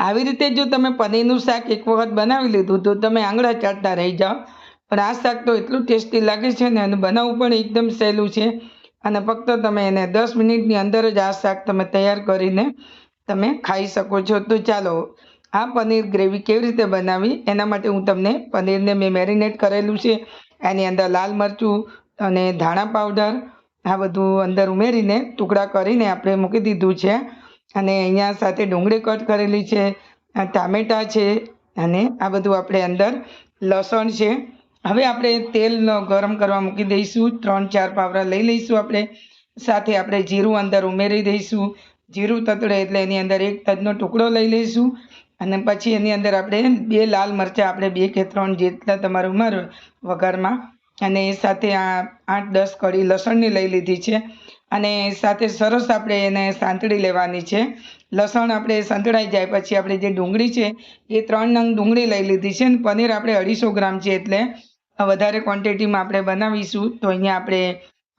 આવી રીતે જો તમે પનીરનું શાક એક વખત બનાવી લીધું, તો તમે આંગળા ચાટતા રહી જાઓ. પણ આ શાક તો એટલું ટેસ્ટી લાગે છે ને, અને બનાવવું પણ એકદમ સહેલું છે. અને ફક્ત તમે એને દસ મિનિટની અંદર જ આ શાક તમે તૈયાર કરીને તમે ખાઈ શકો છો. તો ચાલો, આ પનીર ગ્રેવી કેવી રીતે બનાવી? એના માટે હું તમને પનીરને મેં મેરિનેટ કરેલું છે. એની અંદર લાલ મરચું અને ધાણા પાવડર આ બધું અંદર ઉમેરીને ટુકડા કરીને આપણે મૂકી દીધું છે. અને અહીંયા સાથે ડુંગળી કટ કરેલી છે, આ ટામેટાં છે, અને આ બધું આપણે અંદર લસણ છે. હવે આપણે તેલ ગરમ કરવા મૂકી દઈશું, ત્રણ ચાર પાવડા લઈ લઈશું આપણે. સાથે આપણે જીરું અંદર ઉમેરી દઈશું. જીરું તતડે એટલે એની અંદર એક તજનો ટુકડો લઈ લઈશું. અને પછી એની અંદર આપણે બે લાલ મરચાં આપણે બે કે ત્રણ જેટલા તમારે ઉમેરો વઘારમાં. અને એ સાથે આ આઠ દસ કળી લસણની લઈ લીધી છે. અને સાથે સરસ આપણે એને સાંતળી લેવાની છે. લસણ આપણે સંતળાઈ જાય પછી આપણે જે ડુંગળી છે, એ ત્રણ નંગ ડુંગળી લઈ લીધી છે અને પનીર આપણે અઢીસો ગ્રામ છે એટલે વધારે ક્વોન્ટિટીમાં આપણે બનાવીશું તો અહીંયા આપણે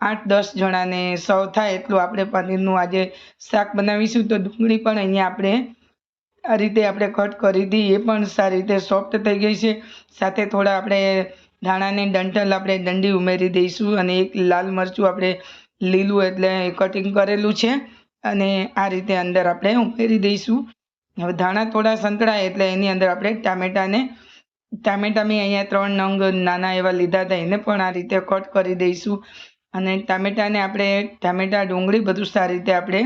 આઠ દસ જણાને સર્વ થાય એટલું આપણે પનીરનું આજે શાક બનાવીશું તો ડુંગળી પણ અહીંયા આપણે આ રીતે આપણે કટ કરી હતી એ પણ સારી રીતે સોફ્ટ થઈ ગઈ છે. સાથે થોડા આપણે ધાણાની ડંઠલ આપણે દંડી ઉમેરી દઈશું અને એક લાલ મરચું આપણે લીલું એટલે કટિંગ કરેલું છે. અને આ રીતે અંદર આપણે ઉમેરી દઈશું. હવે ધાણા થોડા સંતળાય એટલે એની અંદર આપણે ટામેટાને ટામેટા મેં અહીંયા ત્રણ નંગ નાના એવા લીધા હતા, એને પણ આ રીતે કટ કરી દઈશું. અને ટામેટાને આપણે, ટામેટા ડુંગળી બધું સારી રીતે આપણે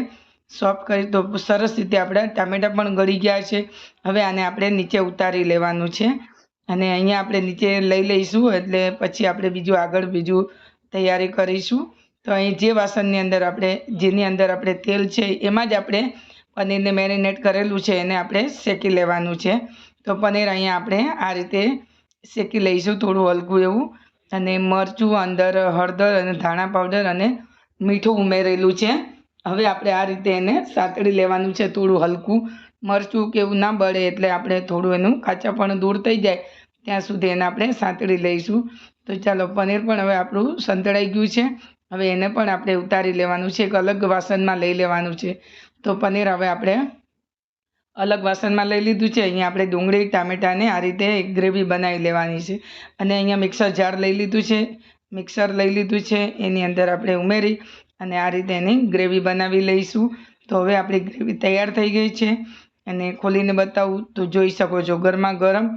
સોફ્ટ કરી, તો સરસ રીતે આપણે ટામેટા પણ ગળી ગયા છે. હવે આને આપણે નીચે ઉતારી લેવાનું છે. અને અહીંયા આપણે નીચે લઈ લઈશું એટલે પછી આપણે બીજું આગળ બીજું તૈયારી કરીશું. તો અહીં જે વાસણની અંદર આપણે, જેની અંદર આપણે તેલ છે, એમાં જ આપણે પનીરને મેરિનેટ કરેલું છે, એને આપણે શેકી લેવાનું છે. તો પનીર અહીંયા આપણે આ રીતે શેકી લઈશું થોડું હલકું એવું. અને મરચું અંદર હળદર અને ધાણા પાવડર અને મીઠું ઉમેરેલું છે. હવે આપણે આ રીતે એને સાતળી લેવાનું છે થોડું હલકું. મરચું કે એવું ના બળે એટલે આપણે થોડું એનું કાચાપણ દૂર થઈ જાય. ત્યાં સુધી એને આપણે સાતળી લઈશું. તો ચાલો, પનીર પણ હવે આપણું સંતળાઈ ગયું છે. હવે એને પણ આપણે ઉતારી લેવાનું છે, એક અલગ વાસણમાં લઈ લેવાનું છે. તો પનીર હવે આપણે અલગ વાસણમાં લઈ લીધું છે. અહીંયા આપણે ડુંગળી, ટામેટાને આ રીતે ગ્રેવી બનાવી લેવાની છે. અને અહીંયા મિક્સર જાર લઈ લીધું છે. મિક્સર લઈ લીધું છે, એની અંદર આપણે ઉમેરી અને આ રીતે એની ગ્રેવી બનાવી લઈશું. તો હવે આપણી ગ્રેવી તૈયાર થઈ ગઈ છે. અને ખોલીને બતાવું. તો જોઈ શકો છો ગરમા ગરમ.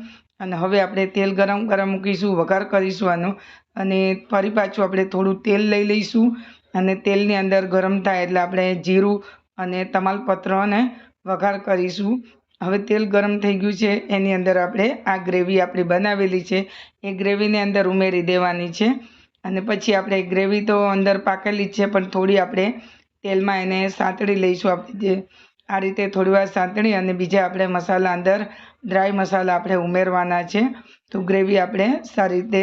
અને હવે આપણે તેલ ગરમ ગરમ મૂકીશું, વઘાર કરીશું આનો. અને ફરી પાછું આપણે થોડું તેલ લઈ લઈશું. અને તેલની અંદર ગરમ થાય એટલે આપણે જીરું અને તમાલપત્ર અને વઘાર કરીશું. હવે તેલ ગરમ થઈ ગયું છે. એની અંદર આપણે આ ગ્રેવી આપણી બનાવેલી છે. એ ગ્રેવીની અંદર ઉમેરી દેવાની છે. અને પછી આપણે ગ્રેવી તો અંદર પાકેલી જ છે, પણ થોડી આપણે તેલમાં એને સાંતળી લઈશું આપણે જે આ રીતે થોડી વાર સાંતળી અને બીજા આપણે મસાલા અંદર ડ્રાય મસાલા આપણે ઉમેરવાના છે. તો ગ્રેવી આપણે સારી રીતે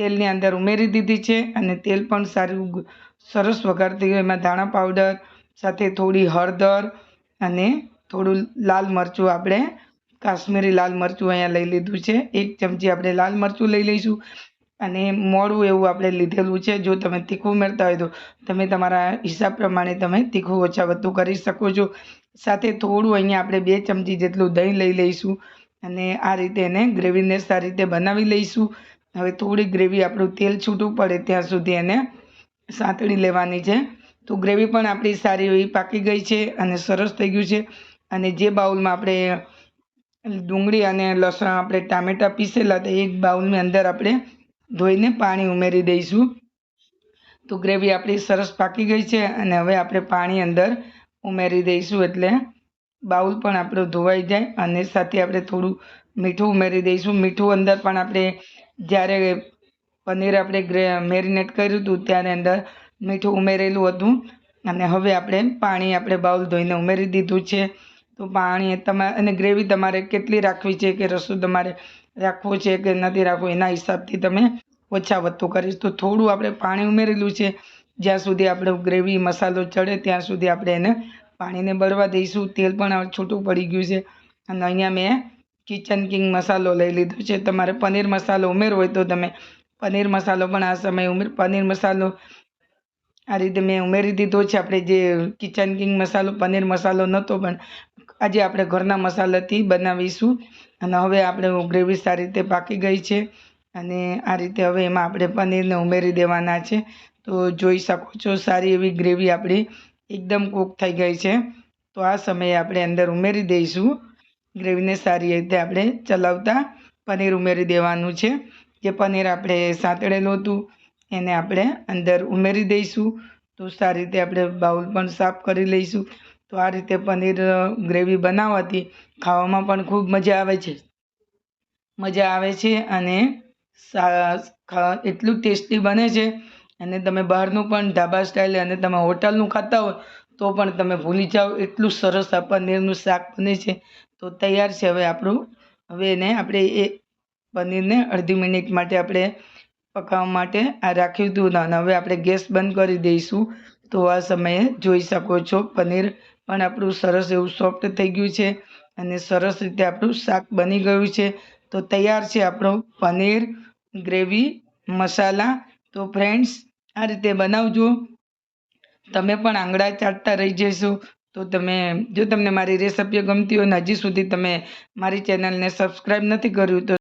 તેલની અંદર ઉમેરી દીધી છે અને તેલ પણ સારું સરસ વઘારતી એમાં ધાણા પાવડર, સાથે થોડી હળદર અને થોડું લાલ મરચું આપણે કાશ્મીરી લાલ મરચું અહીંયા લઈ લીધું છે. એક ચમચી આપણે લાલ મરચું લઈ લઈશું અને મોડું એવું આપણે લીધેલું છે. જો તમે તીખું ઉમેરતા હોય તો તમે તમારા હિસાબ પ્રમાણે તમે તીખું ઓછા વધુ કરી શકો છો. સાથે થોડું અહીંયા આપણે બે ચમચી જેટલું દહીં લઈ લઈશું અને આ રીતે એને ગ્રેવીને સારી રીતે બનાવી લઈશું. હવે થોડી ગ્રેવી આપણું તેલ છૂટું પડે ત્યાં સુધી એને સાંતળી લેવાની છે. તો ગ્રેવી પણ આપણી સારી એવી પાકી ગઈ છે અને સરસ થઈ ગયું છે. અને જે બાઉલમાં આપણે ડુંગળી અને લસણ આપણે ટામેટાં પીસેલા હતા એક બાઉલની અંદર આપણે ધોઈને પાણી ઉમેરી દઈશું. તો ગ્રેવી આપણી સરસ પાકી ગઈ છે અને હવે આપણે પાણી અંદર ઉમેરી દઈશું એટલે બાઉલ પણ આપણો ધોવાઈ જાય અને સાથે આપણે થોડું મીઠું ઉમેરી દઈશું. મીઠું અંદર પણ આપણે જ્યારે પનીર આપણે ગ્રે, મેરિનેટ કર્યું હતું ત્યારે અંદર મીઠું ઉમેરેલું હતું. અને હવે આપણે પાણી આપણે બાઉલ ધોઈને ઉમેરી દીધું છે. તો પાણી તમારે અને ગ્રેવી તમારે કેટલી રાખવી છે કે રસું તમારે રાખવું છે કે નથી રાખવું, એના હિસાબથી તમે ઓછા વધતું કરીશ. તો થોડું આપણે પાણી ઉમેરેલું છે. જ્યાં સુધી આપણે ગ્રેવી મસાલો ચડે, ત્યાં સુધી આપણે એને પાણીને બળવા દઈશું. તેલ પણ છૂટું પડી ગયું છે. અને અહીંયા મેં કિચન કિંગ મસાલો લઈ લીધો છે. તમારે પનીર મસાલો ઉમેરવો હોય તો તમે પનીર મસાલો પણ આ સમયે ઉમેર, પનીર મસાલો આ રીતે મેં ઉમેરી દીધો છે. આપણે જે કિચન કિંગ મસાલો, પનીર મસાલો નહોતો પણ આજે આપણે ઘરના મસાલાથી બનાવીશું. અને હવે આપણે ગ્રેવી સારી રીતે પાકી ગઈ છે. અને આ રીતે હવે એમાં આપણે પનીરને ઉમેરી દેવાના છે. તો જોઈ શકો છો, સારી એવી ગ્રેવી આપણી એકદમ કૂક થઈ ગઈ છે. તો આ સમયે આપણે અંદર ઉમેરી દઈશું. ગ્રેવીને સારી રીતે આપણે ચલાવતા પનીર ઉમેરી દેવાનું છે. જે પનીર આપણે સાંતળેલું હતું, એને આપણે અંદર ઉમેરી દઈશું. તો સારી રીતે આપણે બાઉલ પણ સાફ કરી લઈશું. તો આ રીતે પનીર ગ્રેવી બનાવવાથી ખાવામાં પણ ખૂબ મજા આવે છે. મજા આવે છે અને એટલું ટેસ્ટી બને છે. અને તમે બહારનું પણ ઢાબા સ્ટાઇલ અને તમે હોટલનું ખાતા હોય તો પણ તમે ભૂલી જાઓ, એટલું સરસ આ પનીરનું શાક બને છે. તો તૈયાર છે હવે આપણું. હવે એને આપણે એ પનીરને અડધી મિનિટ માટે આપણે પકાવવા માટે આ રાખ્યું હતું અને હવે આપણે ગેસ બંધ કરી દઈશું. તો આ સમયે જોઈ શકો છો પનીર પણ આપણું સરસ એવું સોફ્ટ થઈ ગયું છે અને સરસ રીતે આપણું શાક બની ગયું છે. તો તૈયાર છે આપણું પનીર ગ્રેવી મસાલા. તો ફ્રેન્ડ્સ, આ રીતે બનાવજો. તમે પણ આંગળા ચાટતા રહી જશો. તો તમે, જો તમને મારી રેસિપીઓ ગમતી હોય ને હજી સુધી તમે મારી ચેનલને સબસ્ક્રાઈબ નથી કર્યું તો